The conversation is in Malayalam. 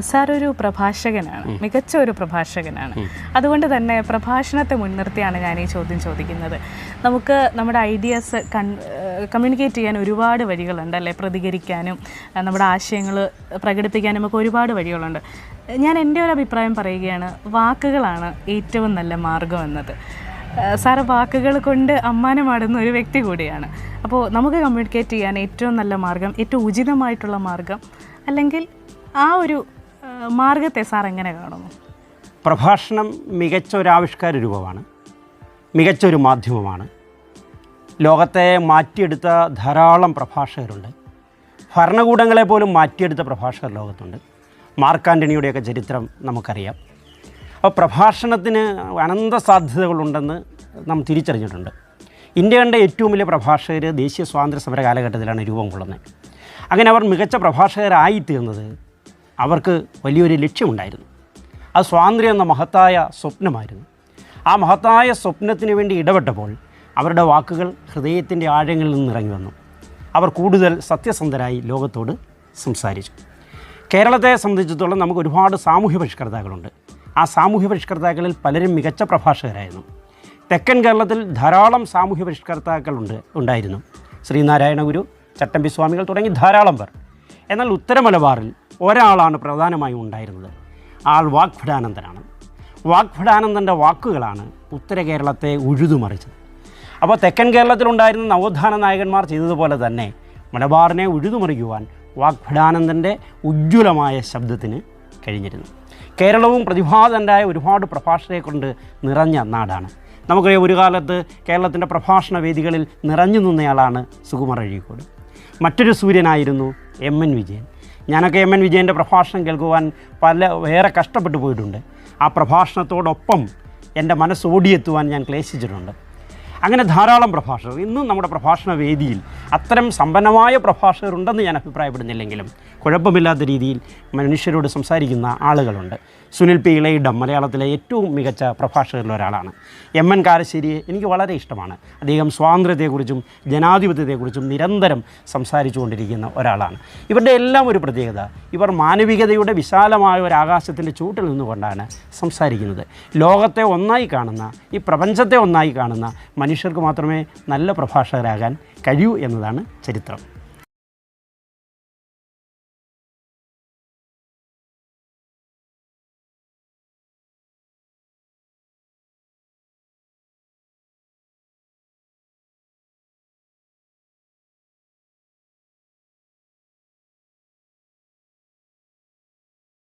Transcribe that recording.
സാർ ഒരു പ്രഭാഷകനാണ് മികച്ച ഒരു പ്രഭാഷകനാണ്. അതുകൊണ്ട് തന്നെ പ്രഭാഷണത്തെ മുൻനിർത്തിയാണ് ഞാൻ ഈ ചോദ്യം ചോദിക്കുന്നത്. നമുക്ക് നമ്മുടെ ഐഡിയാസ് കൺ കമ്മ്യൂണിക്കേറ്റ് ചെയ്യാൻ ഒരുപാട് വഴികളുണ്ട് അല്ലേ? പ്രതികരിക്കാനും നമ്മുടെ ആശയങ്ങൾ പ്രകടിപ്പിക്കാനും ഒക്കെ ഒരുപാട് വഴികളുണ്ട്. ഞാൻ എന്റെ ഒരു അഭിപ്രായം പറയുകയാണ് വാക്കുകളാണ് ഏറ്റവും നല്ല മാർഗം എന്നത്. സാറ് വാക്കുകൾ കൊണ്ട് അമ്മാനമാടുന്ന ഒരു വ്യക്തി കൂടിയാണ്. അപ്പോൾ നമുക്ക് കമ്മ്യൂണിക്കേറ്റ് ചെയ്യാൻ ഏറ്റവും നല്ല മാർഗം ഏറ്റവും ഉചിതമായിട്ടുള്ള മാർഗം അല്ലെങ്കിൽ ആ ഒരു മാർഗത്തെ സാർ എങ്ങനെ കാണുന്നു? പ്രഭാഷണം മികച്ച ഒരു ആവിഷ്കാര രൂപമാണ്. മികച്ച ഒരു മാധ്യമമാണ്. ലോകത്തെ മാറ്റിയെടുത്ത ധാരാളം പ്രഭാഷകരുണ്ട്. ഭരണകൂടങ്ങളെ പോലും മാറ്റിയെടുത്ത പ്രഭാഷകർ ലോകത്തുണ്ട്. മാർക്ക് ആന്റണിയുടെയൊക്കെ ചരിത്രം നമുക്കറിയാം. അപ്പോൾ പ്രഭാഷണത്തിന് അനന്ത സാധ്യതകളുണ്ടെന്ന് നാം തിരിച്ചറിഞ്ഞിട്ടുണ്ട്. ഇന്ത്യ കണ്ട ഏറ്റവും വലിയ പ്രഭാഷകർ ദേശീയ സ്വാതന്ത്ര്യ സമര കാലഘട്ടത്തിലാണ് രൂപം കൊള്ളുന്നത്. അങ്ങനെ അവർ മികച്ച പ്രഭാഷകരായിത്തീർന്നത് അവർക്ക് വലിയൊരു ലക്ഷ്യമുണ്ടായിരുന്നു. അത് സ്വാതന്ത്ര്യം എന്ന മഹത്തായ സ്വപ്നമായിരുന്നു. ആ മഹത്തായ സ്വപ്നത്തിന് വേണ്ടി ഇടപെട്ടപ്പോൾ അവരുടെ വാക്കുകൾ ഹൃദയത്തിന്റെ ആഴങ്ങളിൽ നിന്ന് ഇറങ്ങി വന്നു. അവർ കൂടുതൽ സത്യസന്ധരായി ലോകത്തോട് സംസാരിച്ചു. കേരളത്തെ സംബന്ധിച്ചിടത്തോളം നമുക്ക് ഒരുപാട് സാമൂഹ്യ പരിഷ്കർത്താക്കളുണ്ട്. ആ സാമൂഹ്യ പരിഷ്കർത്താക്കളിൽ പലരും മികച്ച പ്രഭാഷകരായിരുന്നു. തെക്കൻ കേരളത്തിൽ ധാരാളം സാമൂഹ്യ പരിഷ്കർത്താക്കളുണ്ട് ഉണ്ടായിരുന്നു. ശ്രീനാരായണ ഗുരു ചട്ടമ്പി സ്വാമികൾ തുടങ്ങി ധാരാളം പേർ. എന്നാൽ ഉത്തര മലബാറിൽ ഒരാളാണ് പ്രധാനമായും ഉണ്ടായിരുന്നത്. ആൾ വാഗ്ഭടാനന്ദനാണ് വാഗ്ഭടാനന്ദന്റെ വാക്കുകളാണ് ഉത്തര കേരളത്തെ ഉഴുതുമറിച്ചത്. അപ്പോൾ തെക്കൻ കേരളത്തിലുണ്ടായിരുന്ന നവോത്ഥാന നായകന്മാർ ചെയ്തതുപോലെ തന്നെ മലബാറിനെ ഉഴുതുമറിക്കുവാൻ വാഗ്ഭടാനന്ദന്റെ ഉജ്ജ്വലമായ ശബ്ദത്തിന് കഴിഞ്ഞിരുന്നു. കേരളവും പ്രതിഭാതന്റായ ഒരുപാട് പ്രഭാഷകരെ കൊണ്ട് നിറഞ്ഞ നാടാണ്. നമുക്കറിയാം ഒരു കാലത്ത് കേരളത്തിന്റെ പ്രഭാഷണ വേദികളിൽ നിറഞ്ഞു നിന്നയാളാണ് സുകുമാർ അഴീക്കോട്. മറ്റൊരു സൂര്യനായിരുന്നു എം എൻ വിജയൻ. ഞാനൊക്കെ എം എൻ വിജയന്റെ പ്രഭാഷണം കേൾക്കുവാൻ പല വേറെ കഷ്ടപ്പെട്ടു പോയിട്ടുണ്ട്. ആ പ്രഭാഷണത്തോടൊപ്പം എന്റെ മനസ്സ് ഓടിയെത്തുവാൻ ഞാൻ ക്ലേശിച്ചിട്ടുണ്ട്. അങ്ങനെ ധാരാളം പ്രഭാഷകർ ഇന്നും നമ്മുടെ പ്രഭാഷണ വേദിയിൽ അത്തരം സമ്പന്നമായ പ്രഭാഷകരുണ്ടെന്ന് ഞാൻ അഭിപ്രായപ്പെടുന്നില്ലെങ്കിലും കുഴപ്പമില്ലാത്ത രീതിയിൽ മനുഷ്യരോട് സംസാരിക്കുന്ന ആളുകളുണ്ട്. സുനിൽ പി ഇളയിടം മലയാളത്തിലെ ഏറ്റവും മികച്ച പ്രഭാഷകരിൽ ഒരാളാണ്. എം എൻ കാരശ്ശേരിയെ എനിക്ക് വളരെ ഇഷ്ടമാണ്. അദ്ദേഹം സ്വാതന്ത്ര്യത്തെക്കുറിച്ചും ജനാധിപത്യത്തെക്കുറിച്ചും നിരന്തരം സംസാരിച്ചുകൊണ്ടിരിക്കുന്ന ഒരാളാണ്. ഇവരുടെ എല്ലാം ഒരു പ്രത്യേകത ഇവർ മാനവികതയുടെ വിശാലമായ ഒരു ആകാശത്തിന്റെ ചൂട്ടിൽ നിന്നുകൊണ്ടാണ് സംസാരിക്കുന്നത്. ലോകത്തെ ഒന്നായി കാണുന്ന ഈ പ്രപഞ്ചത്തെ ഒന്നായി കാണുന്ന മനുഷ്യർക്ക് മാത്രമേ നല്ല പ്രഭാഷകരാകാൻ കഴിയൂ എന്നതാണ് ചരിത്രം.